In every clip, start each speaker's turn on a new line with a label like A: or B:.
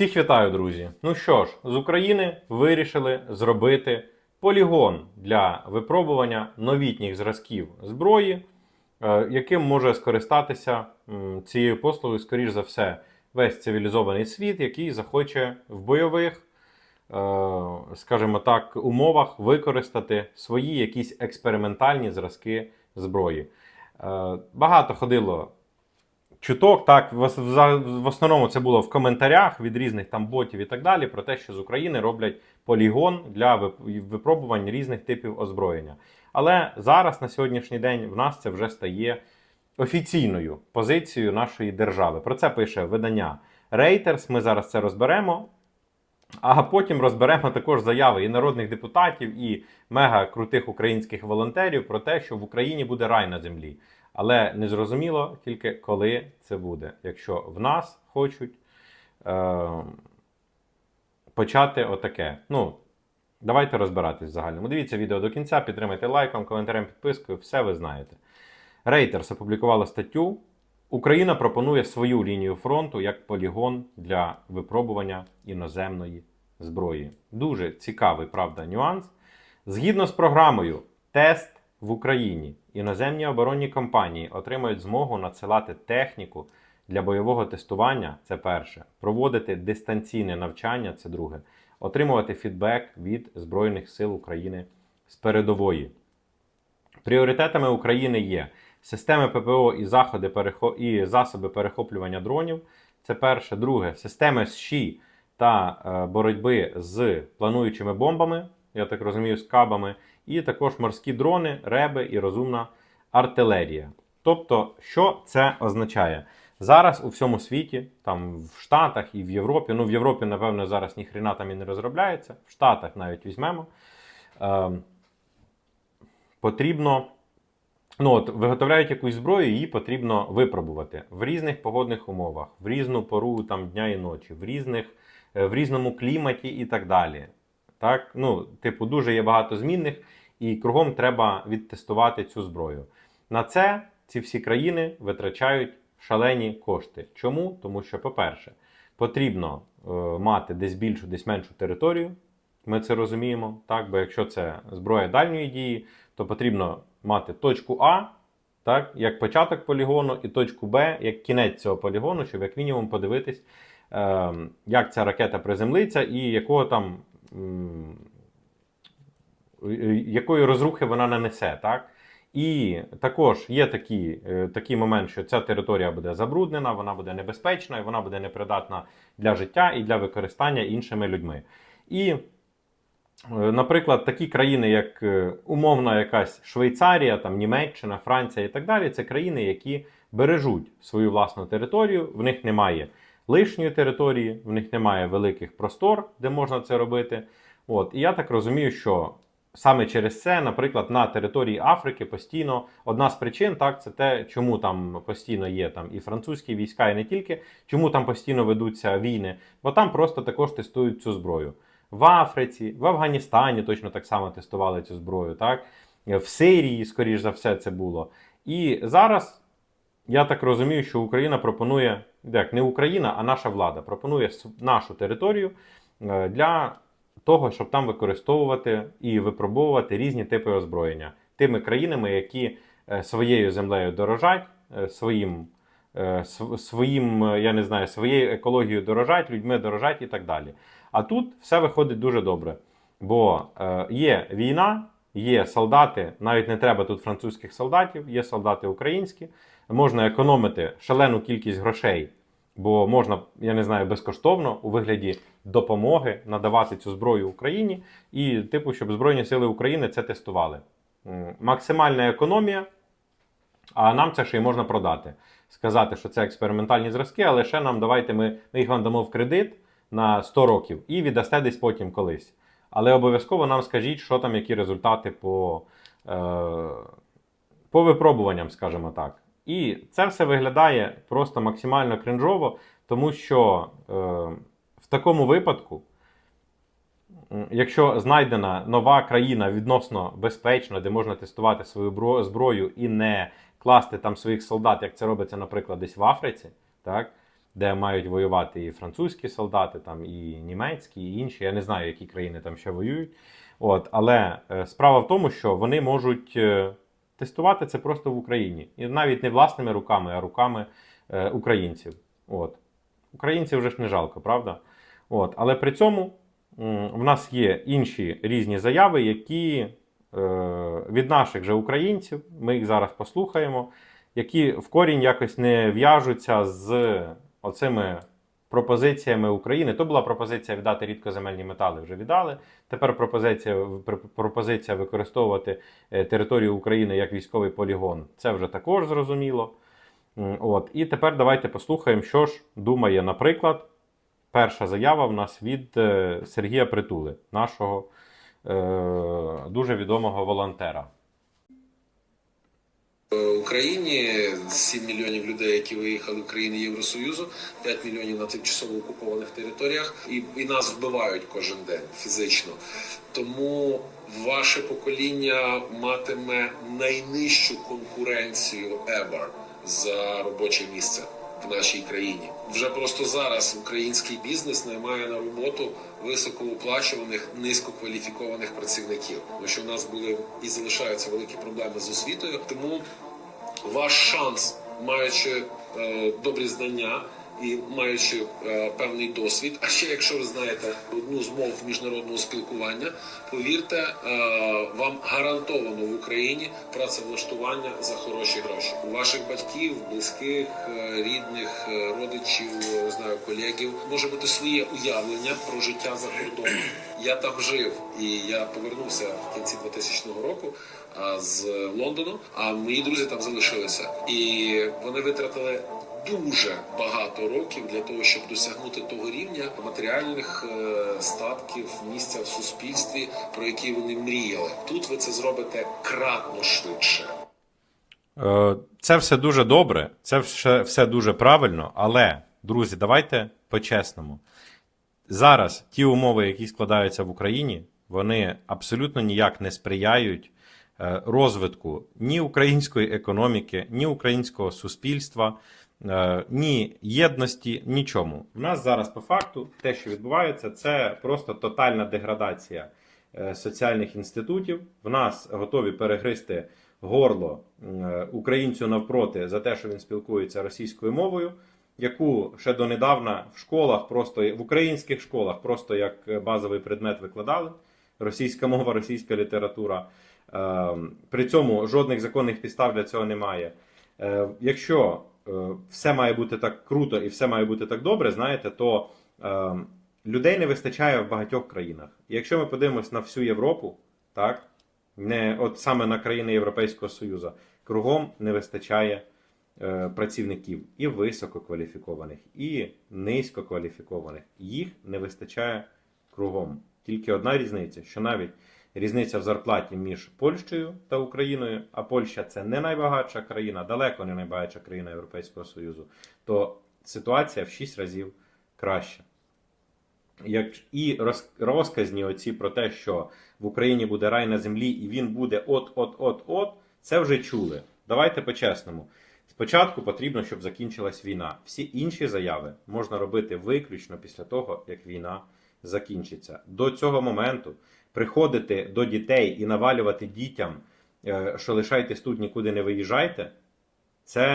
A: Всіх вітаю, друзі! Ну що ж, з України вирішили зробити полігон для випробування новітніх зразків зброї, е, яким може скористатися цією послугою, скоріш за все, весь цивілізований світ, який захоче в бойових, е, скажімо так, умовах використати свої якісь експериментальні зразки зброї. Е, Багато ходило чуток, так, в, основному це було в коментарях від різних там ботів і так далі, про те, що з України роблять полігон для вип- випробувань різних типів озброєння. Але зараз, на сьогоднішній день, в нас це вже стає офіційною позицією нашої держави. Про це пише видання Reuters. Ми зараз це розберемо. А потім розберемо також заяви і народних депутатів, і мега крутих українських волонтерів про те, що в Україні буде рай на землі. Але не зрозуміло тільки коли це буде, якщо в нас хочуть е- почати отаке. Ну, давайте розбиратись в загальному. Дивіться відео до кінця, підтримайте лайком, коментарем, підпискою, все ви знаєте. Reuters опублікувала статтю. Україна пропонує свою лінію фронту як полігон для випробування іноземної зброї. Дуже цікавий, правда, нюанс. Згідно з програмою Тест в Україні іноземні оборонні компанії отримають змогу надсилати техніку для бойового тестування це перше, проводити дистанційне навчання це друге, отримувати фідбек від Збройних сил України з передової. Пріоритетами України є системи ППО і, заходи перехо... і засоби перехоплювання дронів. Це перше. Друге, системи СШІ та е, боротьби з плануючими бомбами, я так розумію, з кабами, і також морські дрони, реби і розумна артилерія. Тобто, що це означає? Зараз у всьому світі, там в Штатах і в Європі, ну в Європі, напевно, зараз ніхрена там і не розробляється, в Штатах навіть візьмемо. Е, потрібно ну, от, виготовляють якусь зброю, її потрібно випробувати в різних погодних умовах, в різну пору там, дня і ночі, в, різних, е, в різному кліматі і так далі. Так? Ну, типу, дуже є багато змінних, і кругом треба відтестувати цю зброю. На це ці всі країни витрачають шалені кошти. Чому? Тому що, по-перше, потрібно е, мати десь більшу, десь меншу територію. Ми це розуміємо, так? бо якщо це зброя дальньої дії, то потрібно мати точку А, так, як початок полігону, і точку Б як кінець цього полігону, щоб як мінімум подивитись, е, як ця ракета приземлиться і якого там, якої розрухи вона нанесе. Так? І також є такий, е, такий момент, що ця територія буде забруднена, вона буде небезпечна, і вона буде непридатна для життя і для використання іншими людьми. І Е, Наприклад, такі країни, як е, умовна якась Швейцарія, там, Німеччина, Франція і так далі, це країни, які бережуть свою власну територію, в них немає лишньої території, в них немає великих простор, де можна це робити. От. І я так розумію, що саме через це, наприклад, на території Африки постійно одна з причин, так, це те, чому там постійно є там і французькі війська, і не тільки, чому там постійно ведуться війни, бо там просто також тестують цю зброю. В Африці, в Афганістані точно так само тестували цю зброю, так? В Сирії, скоріш за все, це було. І зараз я так розумію, що Україна пропонує, як не Україна, а наша влада пропонує нашу територію е, для того, щоб там використовувати і випробовувати різні типи озброєння тими країнами, які е, своєю землею дорожать, е, своїм, своїм, я не знаю, своєю екологією дорожать, людьми дорожать і так далі. А тут все виходить дуже добре. Бо є війна, є солдати, навіть не треба тут французьких солдатів, є солдати українські. Можна економити шалену кількість грошей, бо можна, я не знаю, безкоштовно у вигляді допомоги надавати цю зброю Україні, і, типу, щоб Збройні Сили України це тестували. Максимальна економія, а нам це ще й можна продати. Сказати, що це експериментальні зразки, але ще нам давайте ми, ми їх вам дамо в кредит на 100 років і віддасте десь потім колись. Але обов'язково нам скажіть, що там, які результати по, е, по випробуванням, скажімо так. І це все виглядає просто максимально кринжово, тому що е, в такому випадку, якщо знайдена нова країна відносно безпечна, де можна тестувати свою зброю і не класти там своїх солдат, як це робиться, наприклад, десь в Африці, так? де мають воювати і французькі солдати, там, і німецькі, і інші. Я не знаю, які країни там ще воюють. От, але е, справа в тому, що вони можуть е, тестувати це просто в Україні. І навіть не власними руками, а руками е, українців. От. Українців вже ж не жалко, правда? От. Але при цьому в нас є інші різні заяви, які е, від наших же українців, ми їх зараз послухаємо, які в корінь якось не в'яжуться з оцими пропозиціями України. То була пропозиція віддати рідкоземельні метали, вже віддали. Тепер пропозиція, пропозиція використовувати е, територію України як військовий полігон. Це вже також зрозуміло. От. І тепер давайте послухаємо, що ж думає, наприклад, перша заява в нас від е, Сергія Притули, нашого е, дуже відомого волонтера.
B: В Україні. 7 мільйонів людей, які виїхали в країни Євросоюзу, 5 мільйонів на тимчасово окупованих територіях, і, і нас вбивають кожен день фізично. Тому ваше покоління матиме найнижчу конкуренцію ever за робоче місце в нашій країні. Вже просто зараз український бізнес наймає на роботу високооплачуваних, низькокваліфікованих працівників. Тому що в нас були і залишаються великі проблеми з освітою. Тому ваш шанс, маючи е, добрі знання і маючи е, певний досвід, а ще якщо ви знаєте одну з мов міжнародного спілкування, повірте, е, вам гарантовано в Україні працевлаштування за хороші гроші. У ваших батьків, близьких, е, рідних, е, родичів, е, не знаю, колегів може бути своє уявлення про життя за кордоном. Я там жив і я повернувся в кінці 2000 року з Лондону. А мої друзі там залишилися, і вони витратили дуже багато років для того, щоб досягнути того рівня матеріальних е, статків, місця в суспільстві, про які вони мріяли. Тут ви це зробите кратно швидше.
A: Е, Це все дуже добре, це все, все дуже правильно, але, друзі, давайте по-чесному. Зараз ті умови, які складаються в Україні, вони абсолютно ніяк не сприяють е, розвитку ні української економіки, ні українського суспільства, ні єдності, нічому. У нас зараз по факту те, що відбувається, це просто тотальна деградація е, соціальних інститутів. В нас готові перегризти горло е, українцю навпроти за те, що він спілкується російською мовою, яку ще донедавна в школах, просто в українських школах, просто як базовий предмет викладали. Російська мова, російська література. Е, При цьому жодних законних підстав для цього немає. Е, Якщо е, все має бути так круто і все має бути так добре, знаєте, то е, людей не вистачає в багатьох країнах. І якщо ми подивимось на всю Європу, так, не от саме на країни Європейського Союзу, кругом не вистачає е, працівників і висококваліфікованих, і низькокваліфікованих. Їх не вистачає кругом. Тільки одна різниця, що навіть різниця в зарплаті між Польщею та Україною, а Польща це не найбагатша країна, далеко не найбагатша країна Європейського Союзу, то ситуація в 6 разів краща. Як і роз, розказні оці про те, що в Україні буде рай на землі і він буде от-от-от-от, це вже чули. Давайте по-чесному. Спочатку потрібно, щоб закінчилась війна. Всі інші заяви можна робити виключно після того, як війна закінчиться. До цього моменту приходити до дітей і навалювати дітям, е, що лишайтесь тут, нікуди не виїжджайте, це,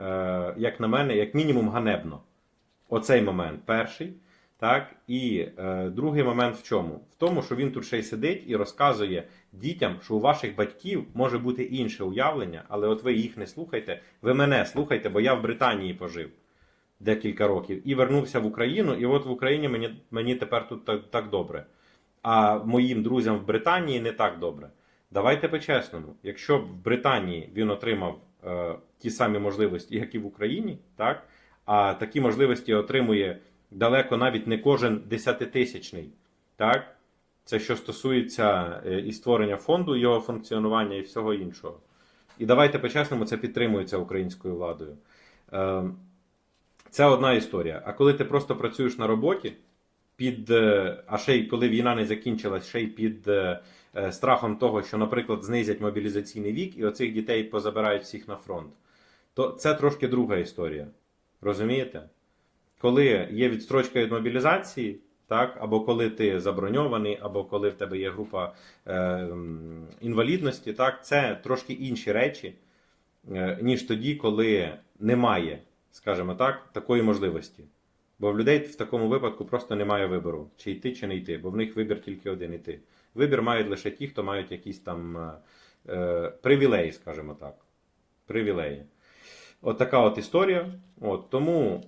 A: е, як на мене, як мінімум ганебно. Оцей момент перший. Так, і е, другий момент в чому? В тому, що він тут ще й сидить і розказує дітям, що у ваших батьків може бути інше уявлення, але от ви їх не слухайте, ви мене слухайте, бо я в Британії пожив декілька років і вернувся в Україну, і от в Україні мені, мені тепер тут так, так добре. А моїм друзям в Британії не так добре. Давайте по-чесному, якщо б в Британії він отримав е, ті самі можливості, як і в Україні, так, а такі можливості отримує далеко навіть не кожен десятитисячний. Так? Це що стосується е, і створення фонду, його функціонування і всього іншого. І давайте по-чесному, це підтримується українською владою. Е, Це одна історія. А коли ти просто працюєш на роботі, під, е, а ще й коли війна не закінчилась, ще й під е, е, страхом того, що, наприклад, знизять мобілізаційний вік і оцих дітей позабирають всіх на фронт, то це трошки друга історія. Розумієте? коли є відстрочка від мобілізації, так, або коли ти заброньований, або коли в тебе є група е, інвалідності, так, це трошки інші речі, е, ніж тоді, коли немає, скажімо так, такої можливості. Бо в людей в такому випадку просто немає вибору, чи йти, чи не йти, бо в них вибір тільки один йти. Вибір мають лише ті, хто мають якісь там е, е, привілеї, скажімо так. Привілеї. От така от історія. От, тому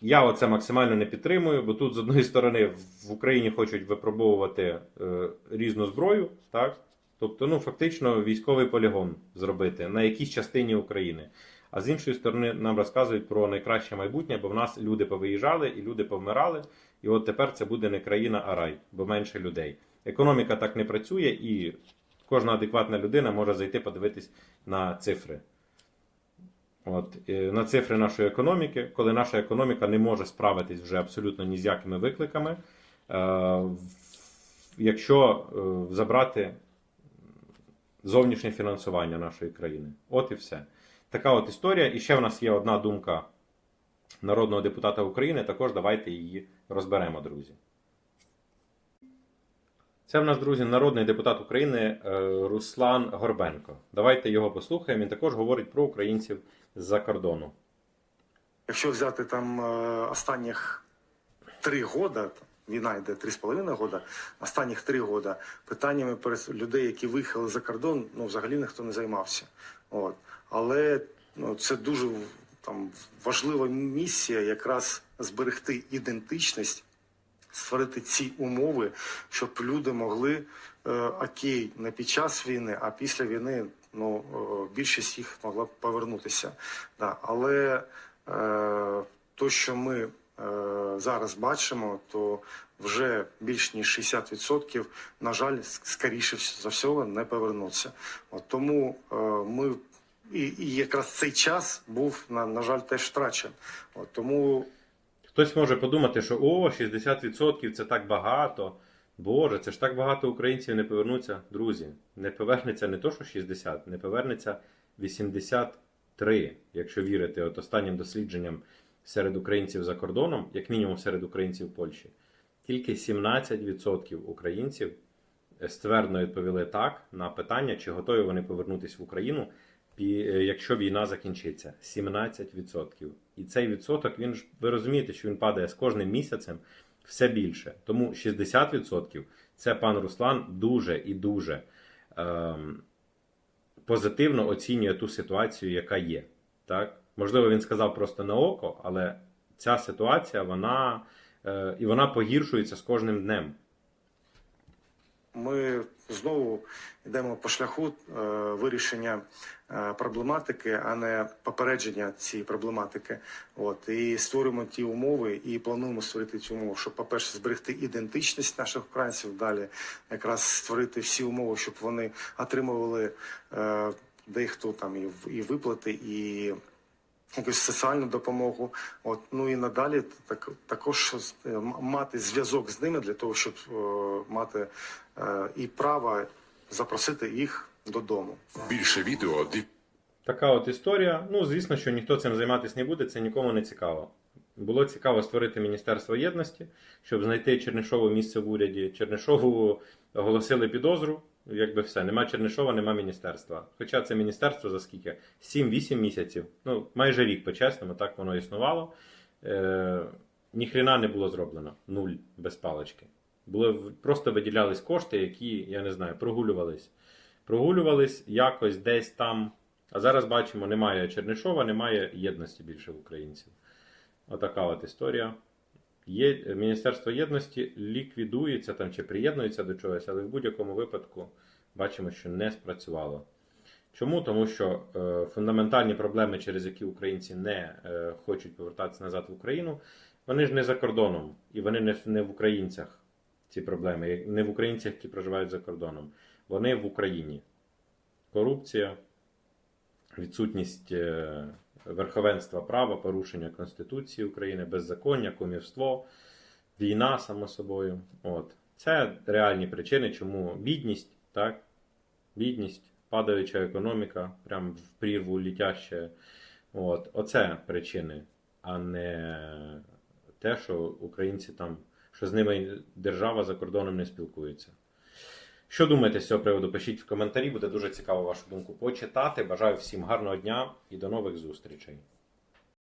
A: я оце максимально не підтримую, бо тут, з одної сторони, в Україні хочуть випробовувати е, різну зброю, так? Тобто, ну, фактично, військовий полігон зробити на якійсь частині України. А з іншої сторони, нам розказують про найкраще майбутнє, бо в нас люди повиїжджали і люди повмирали. І от тепер це буде не країна, а рай, бо менше людей. Економіка так не працює, і кожна адекватна людина може зайти подивитись на цифри. От, е, на цифри нашої економіки, коли наша економіка не може справитись вже абсолютно ні з якими викликами, е, якщо е, забрати зовнішнє фінансування нашої країни. От і все. Така от історія. І ще в нас є одна думка народного депутата України. Також давайте її розберемо, друзі. Це в нас, друзі, народний депутат України е, Руслан Горбенко. Давайте його послухаємо. Він також говорить про українців з-за кордону.
C: Якщо взяти там е, останніх три года, війна йде три з половиною года, останніх три года питаннями людей, які виїхали за кордон, ну взагалі ніхто не займався. От. Але ну, це дуже там важлива місія якраз зберегти ідентичність, створити ці умови, щоб люди могли е, окей, не під час війни, а після війни ну, е, більшість їх могла б повернутися. Да. Але е, то, що ми е, зараз бачимо, то вже більш ніж 60%, на жаль, скоріше за всього не повернуться. От тому е, ми і, і якраз цей час був на, на жаль теж втрачений. Тому
A: Хтось може подумати, що о, 60% це так багато. Боже, це ж так багато українців не повернуться. Друзі, не повернеться не то, що 60, не повернеться 83, якщо вірити от останнім дослідженням серед українців за кордоном, як мінімум серед українців Польщі. Тільки 17% українців ствердно відповіли так на питання, чи готові вони повернутися в Україну, якщо війна закінчиться. 17%. І цей відсоток, він ж ви розумієте, що він падає з кожним місяцем все більше. Тому 60% це пан Руслан дуже і дуже ем, позитивно оцінює ту ситуацію, яка є. Так? Можливо, він сказав просто на око, але ця ситуація, вона, е, і вона погіршується з кожним днем.
C: Ми знову йдемо по шляху е, вирішення е, проблематики, а не попередження цієї проблематики. От і створюємо ті умови, і плануємо створити ці умови, щоб, по-перше, зберегти ідентичність наших українців. Далі якраз створити всі умови, щоб вони отримували е, дехто там і, і виплати, і якусь соціальну допомогу. От ну і надалі так також е, мати зв'язок з ними для того, щоб е, мати е, і право запросити їх додому.
D: Більше відео
A: Така от історія. Ну, звісно, що ніхто цим займатися не буде, це нікому не цікаво. Було цікаво створити Міністерство єдності, щоб знайти Чернишову місце в уряді. Чернишову оголосили підозру. Якби все, нема Чернишова, нема міністерства. Хоча це міністерство за скільки? 7-8 місяців. Ну, майже рік, по-чесному, так воно існувало. Е, ніхрена не було зроблено. Нуль без палички. Було в- просто виділялись кошти, які, я не знаю, прогулювались. Прогулювались якось десь там. А зараз бачимо, немає Чернишова, немає єдності більше українців. Отака от історія. Є, Міністерство єдності ліквідується там чи приєднується до чогось, але в будь-якому випадку бачимо, що не спрацювало. Чому? Тому що е, фундаментальні проблеми, через які українці не е, хочуть повертатися назад в Україну, вони ж не за кордоном, і вони не, не в українцях. Ці проблеми, не в українцях, які проживають за кордоном. Вони в Україні. Корупція, відсутність е, верховенства права, порушення Конституції України, беззаконня, кумівство, війна, само собою. От. Це реальні причини, чому бідність, так? Бідність, падаюча економіка, прям в прірву літяще. От. Оце причини, а не те, що українці там, що з ними держава за кордоном не спілкується. Що думаєте з цього приводу? Пишіть в коментарі, буде дуже цікаво вашу думку почитати. Бажаю всім гарного дня і до нових зустрічей.